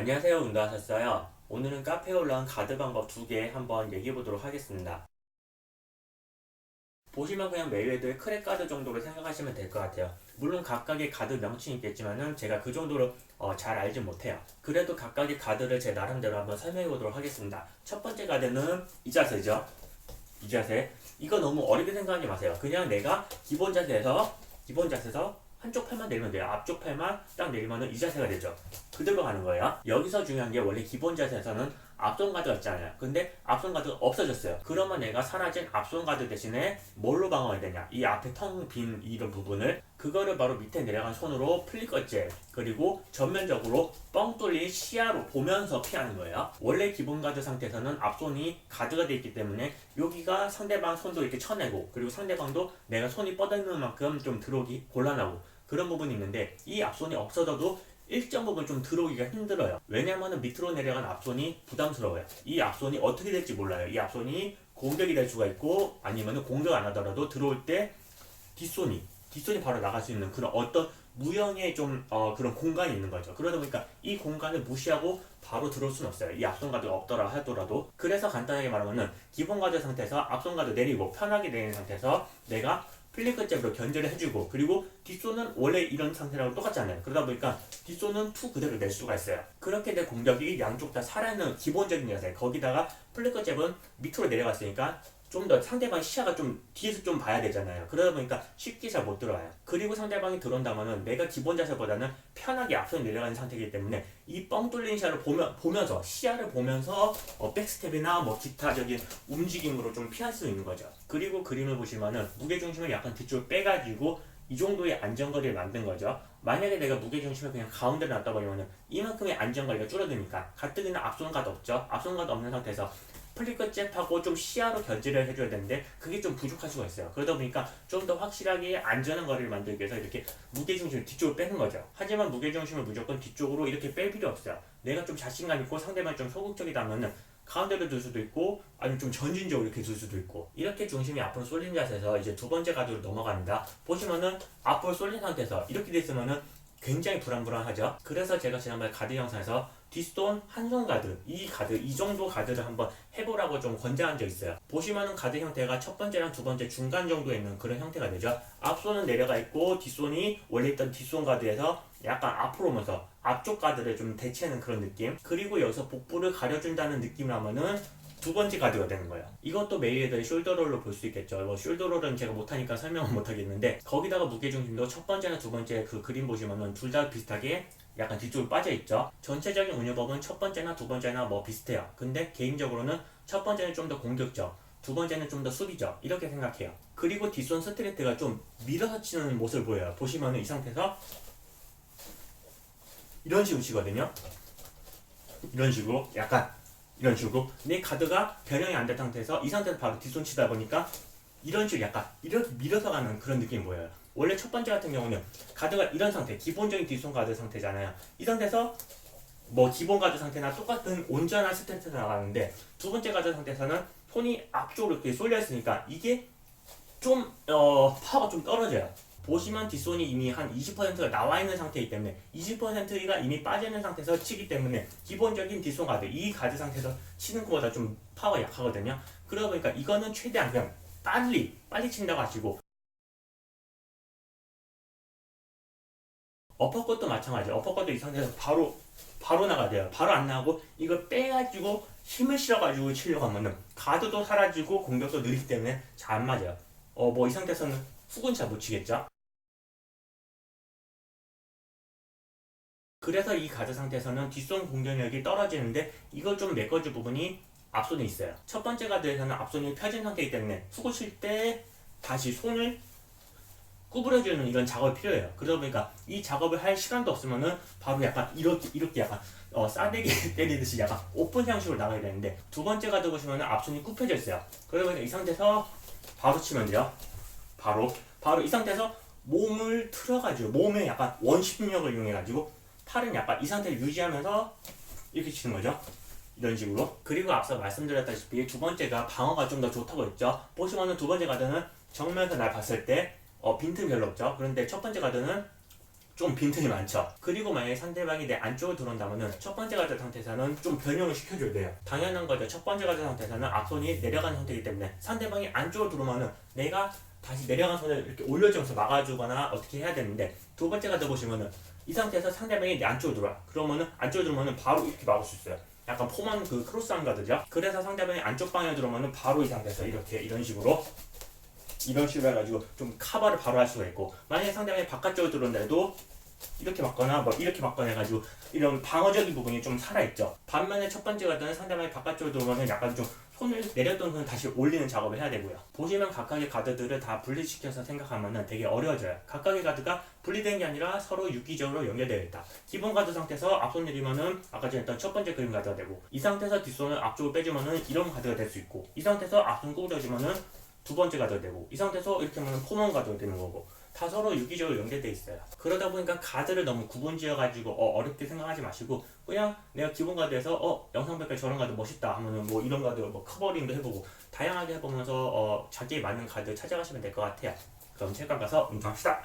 안녕하세요. 운동하셨어요? 오늘은 카페에 올라온 가드 방법 두 개 한번 얘기해 보도록 하겠습니다. 보시면 그냥 메이웨더의 크랙 가드 정도로 생각하시면 될 것 같아요. 물론 각각의 가드 명칭이 있겠지만은 제가 그 정도로 어, 잘 알지 못해요. 그래도 각각의 가드를 제 나름대로 한번 설명해 보도록 하겠습니다. 첫 번째 가드는 이 자세죠. 이 자세. 이거 너무 어렵게 생각하지 마세요. 그냥 내가 기본 자세에서 기본 자세에서 한쪽 팔만 내리면 돼요. 앞쪽 팔만 딱 내리면은 이 자세가 되죠. 그대로 가는 거예요. 여기서 중요한 게 원래 기본 자세에서는 앞손 가드가 있잖아요. 근데 앞손 가드가 없어졌어요. 그러면 내가 사라진 앞손 가드 대신에 뭘로 방어해야 되냐? 이 앞에 텅 빈 이런 부분을 그거를 바로 밑에 내려간 손으로 플리커젤 그리고 전면적으로 뻥 뚫린 시야로 보면서 피하는 거예요. 원래 기본 가드 상태에서는 앞손이 가드가 되어 있기 때문에 여기가 상대방 손도 이렇게 쳐내고 그리고 상대방도 내가 손이 뻗어 있는 만큼 좀 들어오기 곤란하고 그런 부분이 있는데 이 앞손이 없어져도 일정 부분 좀 들어오기가 힘들어요. 왜냐하면 밑으로 내려간 앞손이 부담스러워요. 이 앞손이 어떻게 될지 몰라요. 이 앞손이 공격이 될 수가 있고 아니면 공격 안 하더라도 들어올 때 뒷손이 뒷손이 바로 나갈 수 있는 그런 어떤 무형의 좀 어, 그런 공간이 있는 거죠. 그러다 보니까 이 공간을 무시하고 바로 들어올 수는 없어요. 이 앞손 가드가 없더라 하더라도 그래서 간단하게 말하면은 기본 가드 상태에서 앞손 가드 내리고 편하게 내리는 상태에서 내가 플리크 잽으로 견제를 해주고 그리고 뒷손은 원래 이런 상태랑 똑같잖아요. 그러다 보니까 뒷손은 투 그대로 낼 수가 있어요. 그렇게 내 공격이 양쪽 다 살아있는 기본적인 자세 거기다가 플리크 잽은 밑으로 내려갔으니까 좀 더 상대방 시야가 좀 뒤에서 좀 봐야 되잖아요. 그러다 보니까 쉽게 잘 못 들어와요. 그리고 상대방이 들어온다면은 내가 기본 자세보다는 편하게 앞선 내려가는 상태이기 때문에 이 뻥 뚫린 시야를 보면, 보면서 시야를 보면서 어, 백스텝이나 뭐 기타적인 움직임으로 좀 피할 수 있는 거죠. 그리고 그림을 보시면은 무게 중심을 약간 뒤쪽으로 빼가지고 이 정도의 안정거리를 만든 거죠. 만약에 내가 무게 중심을 그냥 가운데로 놨다 버리면은 이만큼의 안정거리가 줄어드니까 가뜩이나 앞손 가드 없죠. 앞손 가드 없는 상태에서 플리커 잽하고 좀 시야로 견제를 해줘야 되는데 그게 좀 부족할 수가 있어요. 그러다 보니까 좀 더 확실하게 안전한 거리를 만들기 위해서 이렇게 무게중심을 뒤쪽으로 빼는 거죠. 하지만 무게중심을 무조건 뒤쪽으로 이렇게 뺄 필요 없어요. 내가 좀 자신감 있고 상대방이 좀 소극적이다 면은 가운데로 둘 수도 있고 아니면 좀 전진적으로 이렇게 둘 수도 있고 이렇게 중심이 앞으로 쏠린 자세에서 이제 두 번째 가드로 넘어갑니다. 보시면은 앞으로 쏠린 상태에서 이렇게 됐으면은 굉장히 불안불안하죠. 그래서 제가 지난번에 가드 영상에서 뒷손 한손 가드 이 가드 이 정도 가드를 한번 해보라고 좀 권장한 적 있어요. 보시면은 가드 형태가 첫 번째랑 두 번째 중간 정도에 있는 그런 형태가 되죠. 앞손은 내려가 있고 뒷손이 원래 있던 뒷손 가드에서 약간 앞으로 오면서 앞쪽 가드를 좀 대체하는 그런 느낌. 그리고 여기서 복부를 가려준다는 느낌이라면은 두 번째 가드가 되는 거예요. 이것도 메이웨더의 숄더롤로 볼 수 있겠죠. 뭐 숄더롤은 제가 못하니까 설명은 못하겠는데 거기다가 무게중심도 첫 번째나 두 번째 그 그림 보시면은 둘 다 비슷하게 약간 뒤쪽으로 빠져 있죠. 전체적인 운영법은 첫 번째나 두 번째나 뭐 비슷해요. 근데 개인적으로는 첫 번째는 좀 더 공격적, 두 번째는 좀 더 수비적 이렇게 생각해요. 그리고 뒷손 스트레이트가 좀 밀어서 치는 모습을 보여요. 보시면은 이 상태에서 이런 식으로 치거든요. 이런 식으로 약간 이런 식으로 내 카드가 변형이 안 된 상태에서 이 상태에서 바로 뒷손 치다 보니까 이런 식으로 약간 이렇게 밀어서 가는 그런 느낌이 보여요. 원래 첫 번째 같은 경우는 가드가 이런 상태, 기본적인 뒷손 가드 상태잖아요. 이 상태에서 뭐 기본 가드 상태나 똑같은 온전한 스탠스가 나가는데 두 번째 가드 상태에서는 손이 앞쪽으로 이렇게 쏠려 있으니까 이게 좀 어, 파워가 좀 떨어져요. 보시면 뒷손이 이미 한 20%가 나와 있는 상태이기 때문에 20%가 이미 빠져 있는 상태에서 치기 때문에 기본적인 뒷손 가드 이 가드 상태에서 치는 것보다 좀 파워가 약하거든요. 그러다 보니까 이거는 최대한 그냥 빨리 빨리 친다고 하시고 어퍼컷도 마찬가지예요. 어퍼컷도 이 상태에서 바로 바로 나가야 돼요. 바로 안 나가고 이걸 빼가지고 힘을 실어가지고 치려고 하면은 가드도 사라지고 공격도 느리기 때문에 잘 안 맞아요. 어 뭐 이 상태에서는 훅은 잘 못 치겠죠. 그래서 이 가드 상태에서는 뒷손 공격력이 떨어지는데 이걸 좀 메꿔줄 부분이 앞손에 있어요. 첫 번째 가드에서는 앞손이 펴진 상태이기 때문에 훅을 칠 때 다시 손을 구부려주는 이런 작업이 필요해요. 그러다 보니까 이 작업을 할 시간도 없으면은 바로 약간 이렇게 이렇게 약간 어, 싸대기 때리듯이 약간 오픈 형식으로 나가야 되는데 두 번째 가드 보시면은 앞손이 굽혀져 있어요. 그러다 보니까 이 상태에서 바로 치면 돼요. 바로 바로 이 상태에서 몸을 틀어가지고 몸에 약간 원심력을 이용해가지고 팔은 약간 이 상태를 유지하면서 이렇게 치는 거죠. 이런 식으로. 그리고 앞서 말씀드렸다시피 두 번째가 방어가 좀 더 좋다고 했죠. 보시면은 두 번째 가드는 정면에서 날 봤을 때 어, 빈틈 별로 없죠. 그런데 첫 번째 가드는 좀 빈틈이 많죠. 그리고 만약에 상대방이 내 안쪽으로 들어온다면은 첫 번째 가드 상태에서는 좀 변형을 시켜줘야 돼요. 당연한 거죠. 첫 번째 가드 상태에서는 앞손이 내려가는 상태이기 때문에 상대방이 안쪽으로 들어오면은 내가 다시 내려간 손을 이렇게 올려주면서 막아주거나 어떻게 해야 되는데 두 번째 가드 보시면은 이 상태에서 상대방이 내 안쪽으로 들어와. 그러면은 안쪽으로 들어오면은 바로 이렇게 막을 수 있어요. 약간 포만 그 크로스한 가드죠. 그래서 상대방이 안쪽 방향에 들어오면은 바로 이 상태에서 이렇게 이런 식으로 이런 식으로 해가지고 좀 카바를 바로 할 수가 있고 만약에 상대방이 바깥쪽으로 들어온다 해도 이렇게 막거나 뭐 이렇게 막거나 해가지고 이런 방어적인 부분이 좀 살아있죠. 반면에 첫 번째 가드는 상대방이 바깥쪽으로 들어오면 약간 좀 손을 내렸던 손을 다시 올리는 작업을 해야 되고요. 보시면 각각의 가드들을 다 분리시켜서 생각하면 되게 어려워져요. 각각의 가드가 분리된 게 아니라 서로 유기적으로 연결되어 있다. 기본 가드 상태에서 앞손 내리면은 아까 전에 했던 첫 번째 그림 가드가 되고 이 상태에서 뒷손을 앞쪽으로 빼주면은 이런 가드가 될 수 있고 이 상태에서 앞손 구부려주면은 두 번째 가드가 되고 이 상태에서 이렇게 하면 포먼 가드가 되는 거고 다 서로 유기적으로 연결돼 있어요. 그러다 보니까 가드를 너무 구분 지어가지고 어, 렵게 생각하지 마시고 그냥 내가 기본 가드에서 어 영상 백깔 저런 가드 멋있다 하면은 뭐 이런 가드 뭐 커버링도 해보고 다양하게 해보면서 어 자기에 맞는 가드 찾아가시면 될 것 같아요. 그럼 체감 가서 운동합시다.